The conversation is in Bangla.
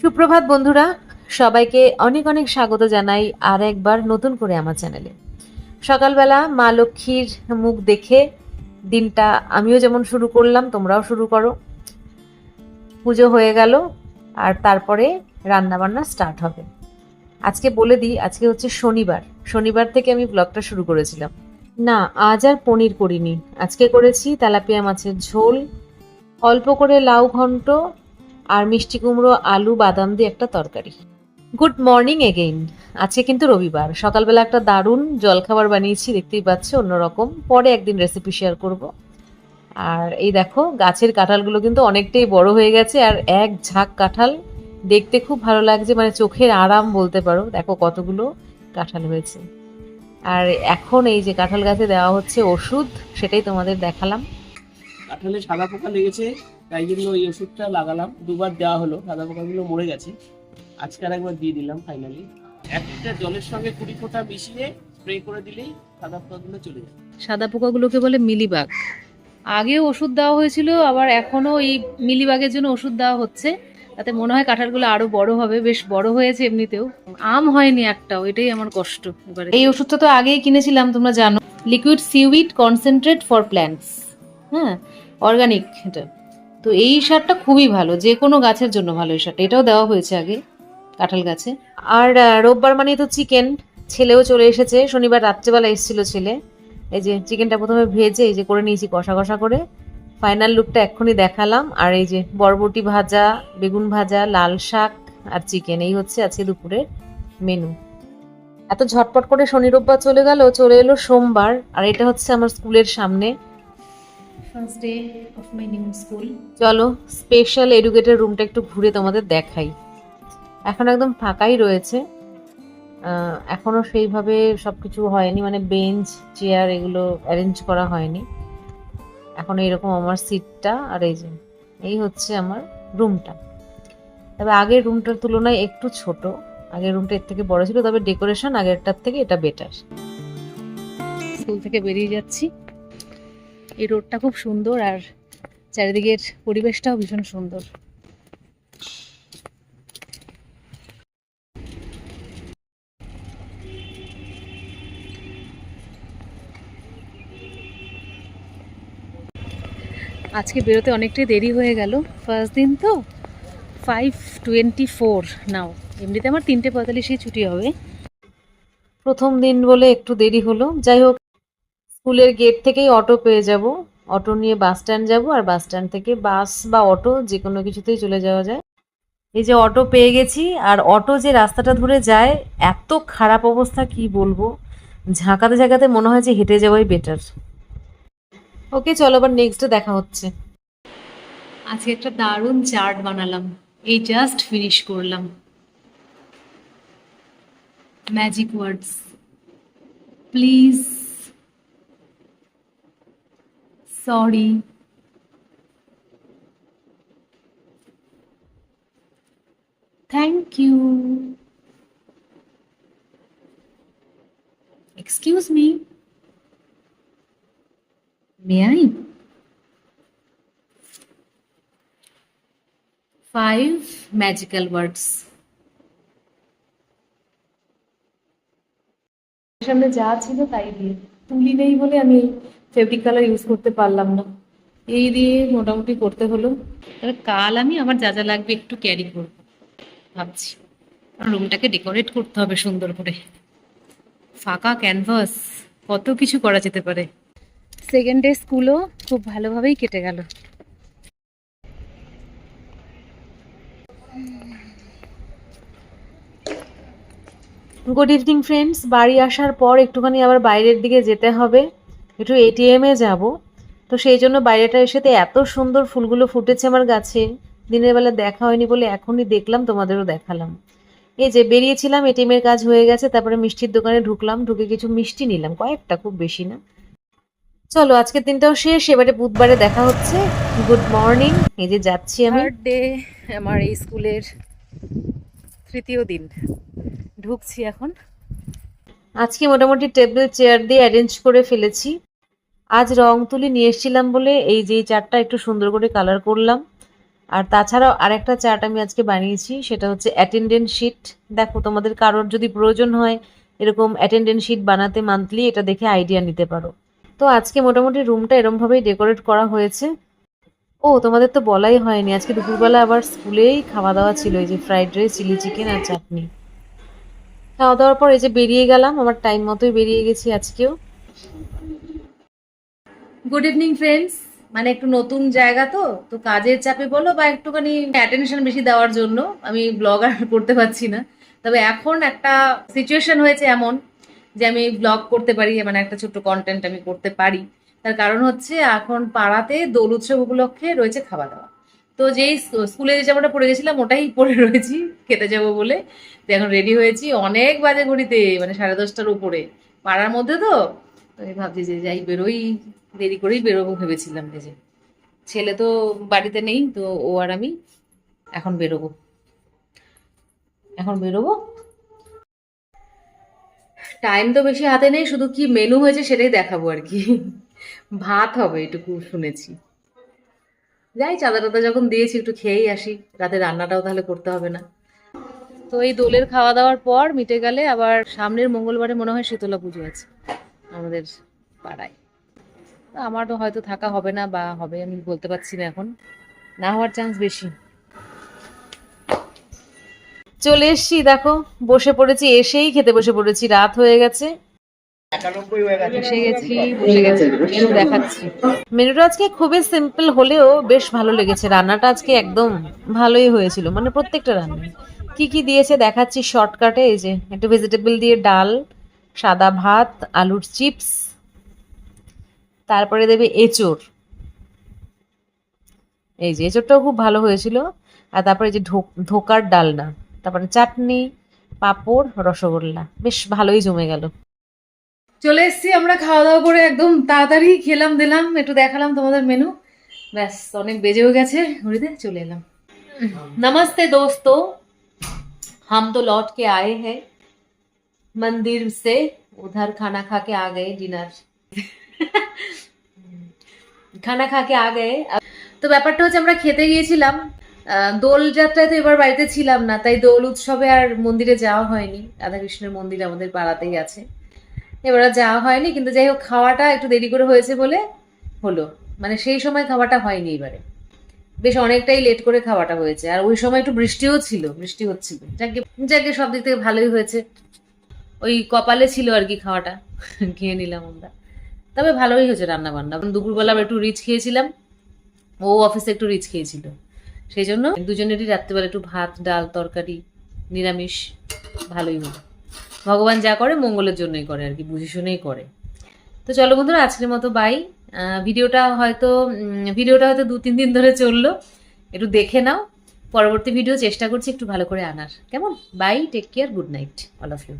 সুপ্রভাত বন্ধুরা, সবাইকে অনেক অনেক স্বাগত জানাই আর একবার নতুন করে আমার চ্যানেলে। সকালবেলা মা লক্ষ্মীর মুখ দেখে দিনটা আমিও যেমন শুরু করলাম, তোমরাও শুরু করো। পুজো হয়ে গেল আর তারপরে রান্নাবান্না স্টার্ট হবে। আজকে বলে দিই, আজকে হচ্ছে শনিবার। শনিবার থেকে আমি ব্লগটা শুরু করেছিলাম। না, আজ আর পনির করিনি। আজকে করেছি তেলাপিয়া মাছের ঝোল। অল্প করে লাউ ঘন্ট আর মিষ্টি কুমড়ো, আলু, বাদাম দিয়ে একটা তরকারি। Good morning again. আজকে কিন্তু রবিবার। সকালবেলা একটা দারুণ জলখাবার বানিয়েছি, দেখতেই পাচ্ছ, অন্যরকম। পরে একদিন রেসিপি শেয়ার করব। আর এই দেখো, গাছের কাঁঠালগুলো কিন্তু অনেকটাই বড় হয়ে গেছে, আর এক ঝাঁক কাঁঠাল দেখতে খুব ভালো লাগছে মানে চোখের আরাম বলতে পারো। দেখো কতগুলো কাঁঠাল হয়েছে। আর এখন এই যে কাঁঠাল গাছে দেওয়া হচ্ছে ওষুধ, সেটাই তোমাদের দেখালাম। কাঁঠালে সাদা পোকা লেগেছে তাই জন্য এই ওষুধটা লাগালাম। দুবার দেওয়া হলো সাদা পোকাগুলো মরে গেছে। আজকে একবার দিয়ে দিলাম ফাইনালি একটা জলের সঙ্গে কুড়ি ফোঁটা মিশিয়ে স্প্রে করে দিলেই সাদা পোকাগুলো চলে যায়। সাদা পোকাগুলোকে বলে মিলিবাগ। আগে ওষুধ দেওয়া হয়েছিল, আবার এখনও এই মিলিবাগের জন্য ওষুধ দেওয়া হচ্ছে। তাতে মনে হয় কাঁঠালগুলো আরও বড় হবে, বেশ বড় হয়েছে এমনিতেও। আম হয়নি একটাও, এটাই আমার কষ্ট এবারে। এই ওষুধটা তো আগেই কিনেছিলাম, তোমরা জানো। Liquid seaweed concentrate for plants. হ্যাঁ অর্গানিক এটা। তো এই সারটা খুবই ভালো যে কোনো গাছের জন্য ভালো এই সারটা। এটাও দেওয়া হয়েছে আগে, কাঁঠাল গাছে। আর রোববার মানে তো চিকেন, ছেলেও চলে এসেছে, শনিবার রাত্রেবেলা এসেছিল ছেলে। এই যে চিকেনটা প্রথমে ভেজে, এই যে করে নিয়েছি কষা কষা করে। ফাইনাল লুকটা এক্ষুনি দেখালাম। আর এই যে বরবটি ভাজা, বেগুন ভাজা, লাল শাক আর চিকেন, এই হচ্ছে আজকে দুপুরের মেনু। এত ঝটপট করে শনি রোববার চলে গেল, চলে এলো সোমবার। আর এটা হচ্ছে আমার স্কুলের সামনে। First day of my new school চলো স্পেশাল এডুকেটের রুমটা একটু ঘুরে তোমাদের দেখাই। এখন একদম ফাঁকাই রয়েছে। আহ, এখনও সেইভাবে সবকিছু হয়নি মানে বেঞ্চ চেয়ার এগুলো অ্যারেঞ্জ করা হয়নি। এখন এইরকম আমার সিটটা আর এই যে এই হচ্ছে আমার রুমটা তবে আগের রুমটার তুলনায় একটু ছোট। আগের রুমটা এর থেকে বড় ছিল তবে ডেকোরেশন আগেরটার থেকে এটা বেটার স্কুল থেকে বেরিয়ে যাচ্ছি। এই রোডটা খুব সুন্দর আর চারিদিকের পরিবেশটাও ভীষণ সুন্দর। আজকে বেরোতে অনেকটাই দেরি হয়ে গেল। ফার্স্ট দিন তো ফাইভ টোয়েন্টি ফোর নাও এমনিতে আমার তিনটে পঁয়তাল্লিশে ছুটি হবে। প্রথম দিন বলে একটু দেরি হলো। যাই হোক স্কুলের গেট থেকেই অটো পেয়ে যাব। অটো নিয়ে বাস স্ট্যান্ড যাব আর বাস স্ট্যান্ড থেকে বাস বা অটো যে কোনো কিছুতেই চলে যাওয়া যায়। এই যে অটো পেয়ে গেছি আর অটো যে রাস্তাটা ধরে যায়, এত খারাপ অবস্থা কি বলব? ঝাঁকাতে ঝাঁকাতে মনে হয় যে হেঁটে যাওয়াই বেটার ওকে, চলো আবার নেক্সট দেখা হচ্ছে। আজকে একটা দারুণ চার্ট বানালাম। এই জাস্ট ফিনিশ করলাম। Magic words please sorry thank you excuse me may I five magical words সামনে যা ছিল তাই দিয়ে তুলি নেই বলে আমি ফেব্রিক কালার ইউজ করতে পারলাম না। এই দিয়ে মোটামুটি করতে হলো। তাহলে কাল আমি আমার যা যা লাগবে একটু ক্যারি করব ভাবছি। রুমটাকে ডেকোরেট করতে হবে সুন্দর করে। ফাঁকা ক্যানভাস কত কিছু করা যেতে পারে। সেকেন্ড ডে স্কুলও খুব ভালোভাবেই কেটে গেল। গুড ইভিনিং ফ্রেন্ডস বাড়ি আসার পর একটুখানি আবার বাইরের দিকে যেতে হবে। একটু এটিএমে যাব। তো সেই জন্য বাইরেটা এসেতে এত সুন্দর ফুলগুলো ফুটেছে আমার গাছে। দিনের বেলা দেখা হয়নি বলে এখনই দেখলাম, তোমাদেরও দেখালাম। এই যে বেরিয়েছিলাম এটিএমের কাজ হয়ে গেছে, তারপরে মিষ্টির দোকানে ঢুকলাম, ঢুকে কিছু মিষ্টি নিলাম, কয়েকটা খুব বেশি না। চলো, আজকের দিনটাও শেষ, এবারে বুধবারে দেখা হচ্ছে। গুড মর্নিং এই যে যাচ্ছি আমি। ডে আমার এই স্কুলের তৃতীয় দিন। ঢুকছি এখন। আজকে মোটামুটি টেবিল চেয়ার দিয়ে অ্যারেঞ্জ করে ফেলেছি। আজ রং তুলি নিয়ে এসেছিলাম বলে এই যে চারটা একটু সুন্দর করে কালার করলাম। আর তাছাড়াও আরেকটা চার্ট আমি আজকে বানিয়েছি, সেটা হচ্ছে অ্যাটেন্ডেন্স শিট দেখো, তোমাদের কারোর যদি প্রয়োজন হয়, এরকম অ্যাটেন্ডেন্স শিট বানাতে মান্থলি এটা দেখে আইডিয়া নিতে পারো। তো আজকে মোটামুটি রুমটা এরমভাবেই ডেকোরেট করা হয়েছে। ও, তোমাদের তো বলাই হয়নি, আজকে দুপুরবেলা আবার স্কুলেই খাওয়া দাওয়া ছিল, এই যে ফ্রাইড রাইস চিলি চিকেন আর চাটনি খাওয়া দাওয়ার পর এই যে বেরিয়ে গেলাম, আমার টাইম মতোই বেরিয়ে গেছি আজকেও। গুড ইভিনিং ফ্রেন্ডস মানে একটু নতুন জায়গা তো তো কাজের চাপে বলো বা একটুখানি অ্যাটেনশন বেশি দেওয়ার জন্য, আমি ব্লগ আর করতে পারছি না। তবে এখন একটা সিচুয়েশন হয়েছে এমন যে আমি ব্লগ করতে পারি মানে একটা ছোট্ট কন্টেন্ট আমি করতে পারি। তার কারণ হচ্ছে এখন পাড়াতে দোল উৎসব উপলক্ষে রয়েছে খাওয়া দাওয়া। তো যেই স্কু- স্কুলে যে জামাটা পরে গেছিলাম, ওটাই পরে রয়েছি, খেতে যাব বলে। তো এখন রেডি হয়েছি, অনেক বাজে ঘড়িতে মানে সাড়ে দশটার উপরে। পাড়ার মধ্যে তো আমি ভাবছি যে যাই বেরোই, দেরি করেই বেরোবো ভেবেছিলাম যে ছেলে তো বাড়িতে নেই, তো ও আর আমি এখন বেরোবো। এখন বেরোবো। টাইম তো বেশি হাতে নেই, শুধু কি মেনু হয়েছে সেটাই দেখাবো আর কি। ভাত হবে, এটুকু শুনেছি। যাই চাঁদা টাদা যখন দিয়েছি, একটু খেয়েই আসি। রাতে রান্নাটাও তাহলে করতে হবে না। তো এই দোলের খাওয়া দাওয়ার পর মিটে গেলে আবার সামনের মঙ্গলবারে মনে হয় শীতলা পুজো আছে আমাদের পাড়ায়। আমার তো হয়তো থাকা হবে না বা হবে, আমি বলতে পারছি না এখন। না হওয়ার চান্স বেশি। চলে এসছি, দেখো, বসে পড়েছি, এসেই খেতে বসে পড়েছি, রাত হয়ে গেছে। খুবই সিম্পল হলেও বেশ ভালো লেগেছে। রান্নাটা আজকে একদম ভালোই হয়েছিল মানে প্রত্যেকটা রান্না কি কি দিয়েছে দেখাচ্ছি শর্টকাটে এই যে দিয়ে ডাল, সাদা ভাত, আলুর চিপস তারপরে দেবে এঁচোড়। এই যে এঁচোড়টাও খুব ভালো হয়েছিল। আর তারপরে যে ধোকার ডালনা, তারপরে চাটনি, পাঁপড়, রসগোল্লা, বেশ ভালোই জমে গেল। চলে এসেছি আমরা খাওয়া দাওয়া করে একদম তাড়াতাড়ি খেলাম দিলাম একটু দেখালাম তোমাদের মেনু ব্যাস অনেক বেজেও গেছে ঘুরিতে চলে এলাম नमस्ते दोस्तों हम तो लौट के आए हैं मंदिर से उधर खाना खा के आ गए डिनर খানা খা কে আগে তো ব্যাপারটা হচ্ছে আমরা খেতে গিয়েছিলাম আহ, দোল যাত্রায় তো এবার বাড়িতে ছিলাম না তাই দোল উৎসবে আর মন্দিরে যাওয়া হয়নি রাধাকৃষ্ণের মন্দির আমাদের পাড়াতেই আছে এবার যাওয়া হয়নি, কিন্তু যাই হোক খাওয়াটা একটু দেরি করে হয়েছে বলে হলো। মানে সেই সময় খাওয়াটা হয়নি এবারে। বেশ অনেকটাই লেট করে খাওয়াটা হয়েছে। আর ওই সময় একটু বৃষ্টিও ছিল, বৃষ্টি হচ্ছিল। যাকে যাকে সব দিক থেকে ভালোই হয়েছে। ওই কপালে ছিল আর কি খাওয়াটা, খেয়ে নিলাম আমরা। তবে ভালোই হয়েছে রান্না বান্না দুপুরবেলা একটু রিচ খেয়েছিলাম। ও অফিসে একটু রিচ খেয়েছিল। সেই জন্য দুজনেরই রাত্রিবেলা একটু ভাত, ডাল, তরকারি, নিরামিষ, ভালোই হলো। ভগবান যা করে মঙ্গলের জন্যই করে আর কি, বুঝে শুনেই করে। তো চলো বন্ধুরা, আজকের মতো বাই ভিডিওটা হয়তো ভিডিওটা হয়তো দু তিন দিন ধরে চলল। একটু দেখে নাও। পরবর্তী ভিডিও চেষ্টা করছি একটু ভালো করে আনার। কেমন? Bye take care good night all of you